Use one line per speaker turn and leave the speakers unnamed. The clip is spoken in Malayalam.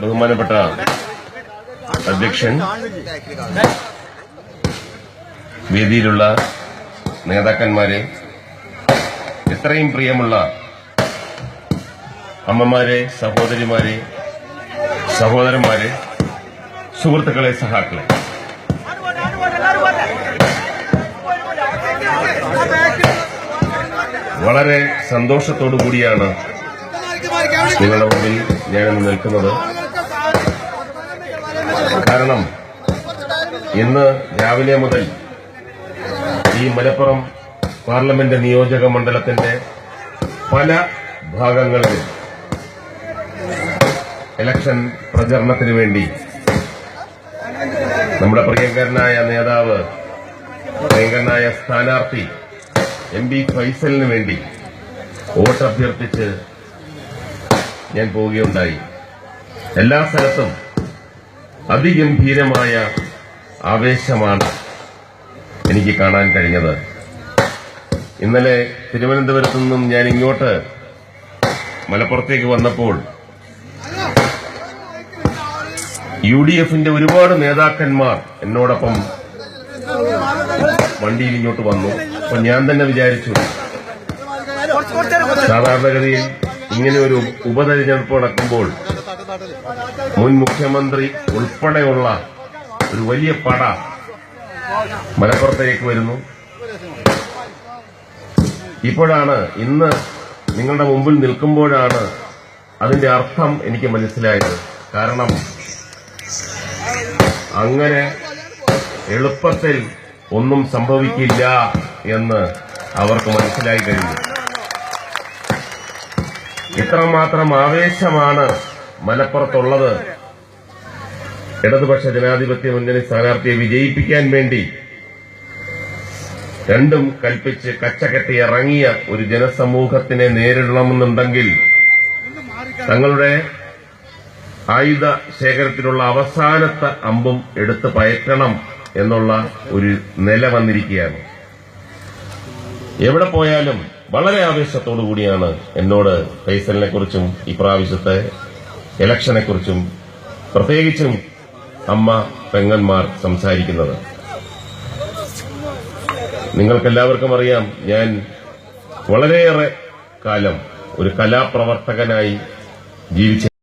ബഹുമാനപ്പെട്ട അധ്യക്ഷൻ വേദിയിലുള്ള നേതാക്കന്മാരെ എത്രയും പ്രിയമുള്ള അമ്മമാരെ സഹോദരിമാരെ സഹോദരന്മാരെ സുഹൃത്തുക്കളെ സഹാക്കളെ. വളരെ സന്തോഷത്തോടു കൂടിയാണ് നിങ്ങളുടെ മുമ്പിൽ ഞാനിന്ന് നിൽക്കുന്നത്. കാരണം ഇന്ന് രാവിലെ മുതൽ ഈ മലപ്പുറം പാർലമെന്റ് നിയോജക മണ്ഡലത്തിന്റെ പല ഭാഗങ്ങളിലും ഇലക്ഷൻ പ്രചരണത്തിന് വേണ്ടി നമ്മുടെ പ്രിയങ്കരനായ നേതാവ് പ്രിയങ്കരനായ സ്ഥാനാർത്ഥി എം പി ഫൈസലിന് വേണ്ടി വോട്ട് അഭ്യർത്ഥിച്ച് ഞാൻ പോവുകയുണ്ടായി. എല്ലാ സ്ഥലത്തും അതിഗംഭീരമായ ആവേശമാണ് എനിക്ക് കാണാൻ കഴിഞ്ഞത്. ഇന്നലെ തിരുവനന്തപുരത്തു നിന്നും ഞാൻ ഇങ്ങോട്ട് മലപ്പുറത്തേക്ക് വന്നപ്പോൾ യു ഡി എഫിന്റെ ഒരുപാട് നേതാക്കന്മാർ എന്നോടൊപ്പം വണ്ടിയിൽ ഇങ്ങോട്ട് വന്നു. അപ്പൊ ഞാൻ തന്നെ വിചാരിച്ചു സാധാരണഗതിയിൽ ഇങ്ങനെ ഒരു ഉപതെരഞ്ഞെടുപ്പ് നടക്കുമ്പോൾ മുൻ മുഖ്യമന്ത്രി ഉൾപ്പെടെയുള്ള ഒരു വലിയ പട മലപ്പുറത്തേക്ക് വരുന്നു. ഇപ്പോഴാണ് ഇന്ന് നിങ്ങളുടെ മുമ്പിൽ നിൽക്കുമ്പോഴാണ് അതിന്റെ അർത്ഥം എനിക്ക് മനസ്സിലായത്. കാരണം അങ്ങനെ എളുപ്പത്തിൽ ഒന്നും സംഭവിക്കില്ല എന്ന് അവർക്ക് മനസ്സിലായി കഴിഞ്ഞു. ഇത്രമാത്രം ആവേശമാണ് മലപ്പുറത്തുള്ളത്. ഇടതുപക്ഷ ജനാധിപത്യ മുന്നണി സ്ഥാനാർത്ഥിയെ വിജയിപ്പിക്കാൻ വേണ്ടി രണ്ടും കൽപ്പിച്ച് കച്ചകെട്ടി ഇറങ്ങിയ ഒരു ജനസമൂഹത്തിനെ നേരിടണമെന്നുണ്ടെങ്കിൽ തങ്ങളുടെ ആയുധ ശേഖരത്തിലുള്ള അവസാനത്തെ അമ്പും എടുത്ത് പയറ്റണം എന്നുള്ള ഒരു നില വന്നിരിക്കുകയാണ്. എവിടെ പോയാലും വളരെ ആവേശത്തോടു കൂടിയാണ് എന്നോട് ഫൈസലിനെ കുറിച്ചും ഇപ്രാവശ്യത്തെ ഇലക്ഷനെ കുറിച്ചും പ്രത്യേകിച്ചും അമ്മ പെങ്ങന്മാർ സംസാരിക്കുന്നത്. നിങ്ങൾക്കെല്ലാവർക്കും അറിയാം ഞാൻ വളരെയേറെ കാലം ഒരു കലാപ്രവർത്തകനായി ജീവിച്ച